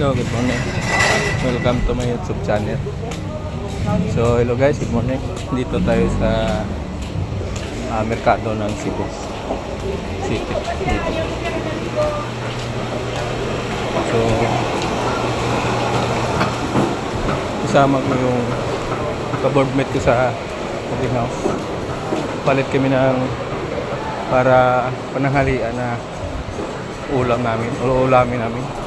Hello, good morning. Welcome to my YouTube channel. So, hello guys, good morning. Dito tayo sa ah, merkado ng Cebu City. Dito. So, kasama ko yung ka-boardmate ko sa cooking house. Palit kami ng para pananghalian na ulam namin, ulamin namin.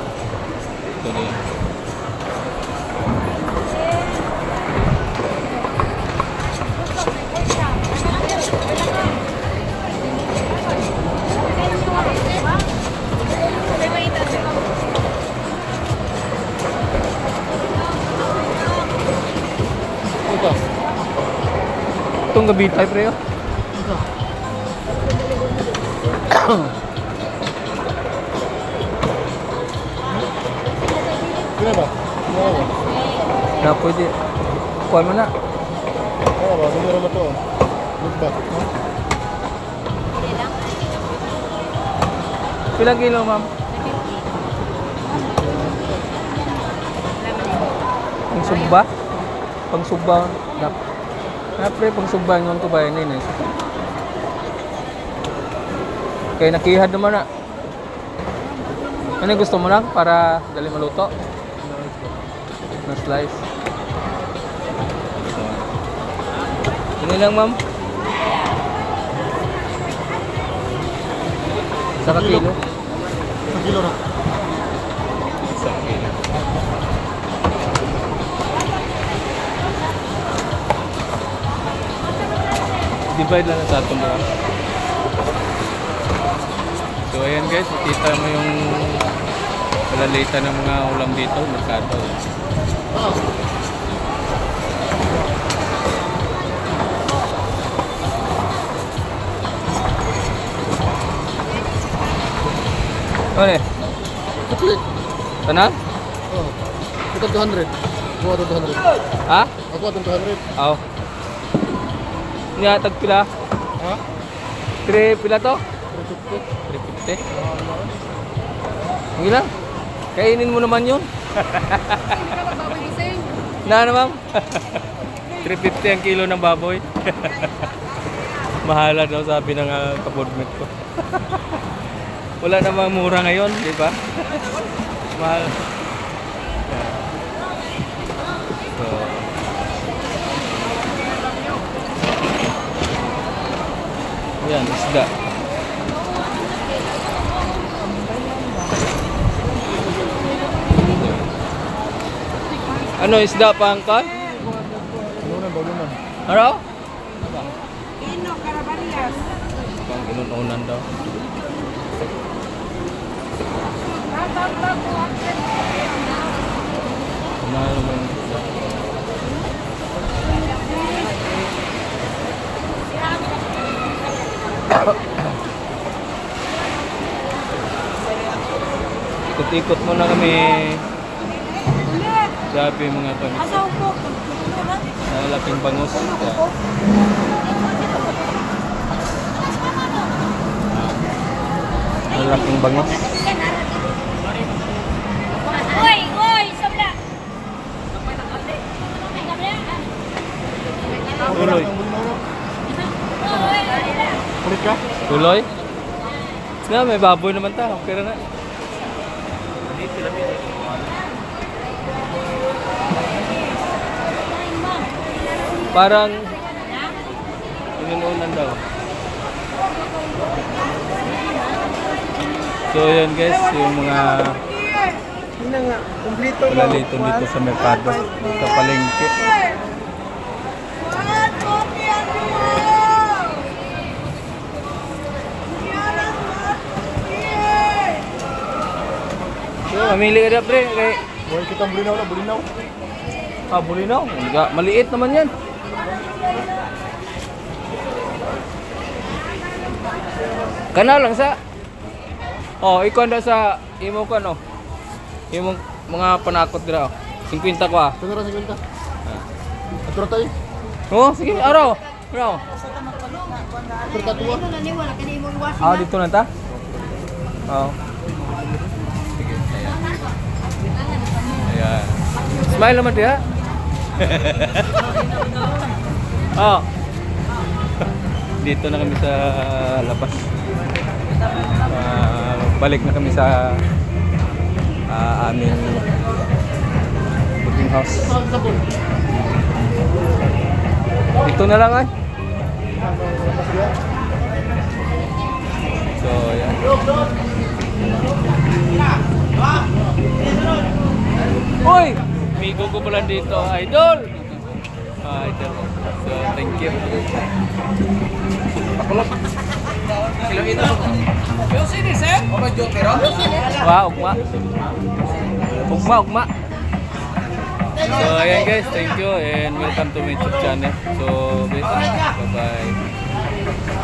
Ito na yun. Ito. Itong gabi tayo, pre. oh. Ito. Kaya ba? Kaya ba? Na pwede. Kuha mo na. Kaya ba? Bumira mo to. Good ba? Pilang kilo, ma'am? Pang sugba? Pang sugba. Na, pre, pang sugba yung to bayan yun eh. Kaya nakihad naman na. Ano gusto mo lang para dali maluto? Na slice. Ini lang, ma'am. Sa kilo. Isang kilo na. Isang kilo. Divide lang sa ato mga. So ayan guys, makita mo yung palalita ng mga ulam dito, merkado. Ah. Ano eh? Kaplit. Tanan? Oh. Ito 200. Ako ito 200. Ha? Ako ito 200. Aw. Nya tag pila? Ha? Tre pila to? 350. 350. Sige lang. Kainin mo naman yun. na ano ma'am? 350 ang kilo ng baboy. Mahala daw sabi ng uh, kabordmet ko. Wala namang mura ngayon, di ba? Mahal. So, yan, isda. Ano isda pa ang kan? Balunan, balunan. Ano? Ino, Carabarias. Pang inununan daw. Ano naman isda? Ikot-ikot muna kami. Sabi mga kan. Asaw ko. Sa laking bangus. Ang laking bangus. Uy, uy, sabla. Tuloy. Kulit ka? Tuloy? Na, may baboy naman ta. Okay na. Parang inuunan daw. So yun guys, yung mga mo. palalito dito sa merkado, sa palengke. So, mamili ka na pre, kay Buhay kitang bulinaw na, bulinaw. Ah, bulinaw. Maliit naman yan. Kana lang sa Oh, ikaw na sa imo ko ano. Imong mga panakot dira. oh. 50 ko ah. Rin 50. Ito na tayo. Oh, sige, araw. Araw. Ito na tuwa. Ino na ni wala kani mo iwas. Ah, dito na ta. Oh. Sige, ayan. Smile naman dia. oh. Dito na kami sa labas. Ah, balik na kami sa ah, aming boarding house. Dito na lang ay. So, yan. Uy! Ko pala dito, idol! Ah, idol. So, thank you. Kilo ito. Yung sinis, eh? O ba joker, Wow, ugma. Ugma, ugma. So, ayan guys, thank you and welcome to my YouTube channel. So, bye-bye.